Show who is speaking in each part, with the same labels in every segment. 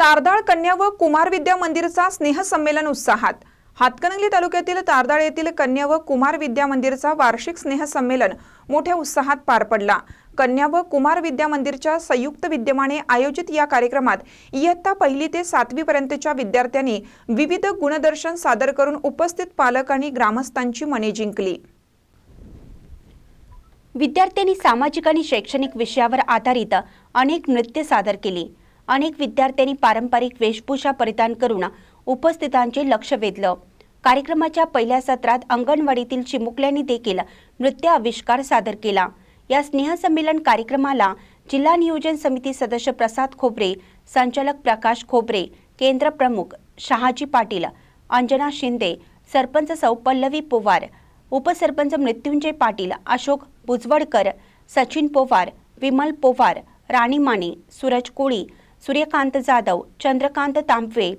Speaker 1: तारदाळ कन्या व कुमार विद्या मंदिरचा स्नेहसंमेलन उत्साहात. हातकणंगले तालुक्यातील तारदाळ येथील कन्या व कुमार विद्या मंदिरचा वार्षिक स्नेहसंमेलन मोठ्या उत्साहात पार पडला. कन्या व कुमार विद्या मंदिरच्या संयुक्त विद्यमाने आयोजित या कार्यक्रमात इयत्ता पहिली ते सातवी पर्यंतच्या विद्यार्थ्यांनी विविध गुणदर्शन सादर करून उपस्थित पालक आणि ग्रामस्थांची मने जिंकली.
Speaker 2: विद्यार्थ्यांनी सामाजिक आणि शैक्षणिक विषयावर आधारित अनेक नृत्य सादर केली. अनेक विद्यार्थ्यांनी पारंपरिक वेशभूषा परिधान करून उपस्थितांचे लक्ष वेधलं. कार्यक्रमाच्या पहिल्या सत्रात अंगणवाडीतील चिमुकल्यांनी देखील नृत्य आविष्कार सादर केला. या स्नेहसंमेलन कार्यक्रमाला जिल्हा नियोजन समिती सदस्य प्रसाद खोबरे संचालक प्रकाश खोबरे केंद्र प्रमुख शहाजी पाटील अंजना शिंदे सरपंच सौ पल्लवी पोवार उपसरपंच मृत्युंजय पाटील अशोक भुजवडकर सचिन पोवार विमल पोवार राणी माने सूरज कोळी सूर्यकांत जाधव चंद्रकांत तांबवे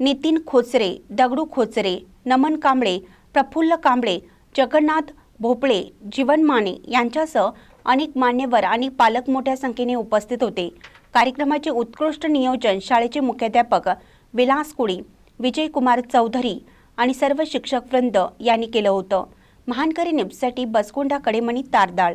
Speaker 2: नितीन खोचरे दगडू खोचरे नमन कांबळे प्रफुल्ल कांबळे जगन्नाथ भोपळे जीवन माने यांच्यासह अनेक मान्यवर आणि पालक मोठ्या संख्येने उपस्थित होते. कार्यक्रमाचे उत्कृष्ट नियोजन शाळेचे मुख्याध्यापक विलास कुळी विजयकुमार चौधरी आणि सर्व शिक्षक वृंद यांनी केलं होतं. महानकरी न्यूजसाठी बसकुंडा कडेमणी तारदाळ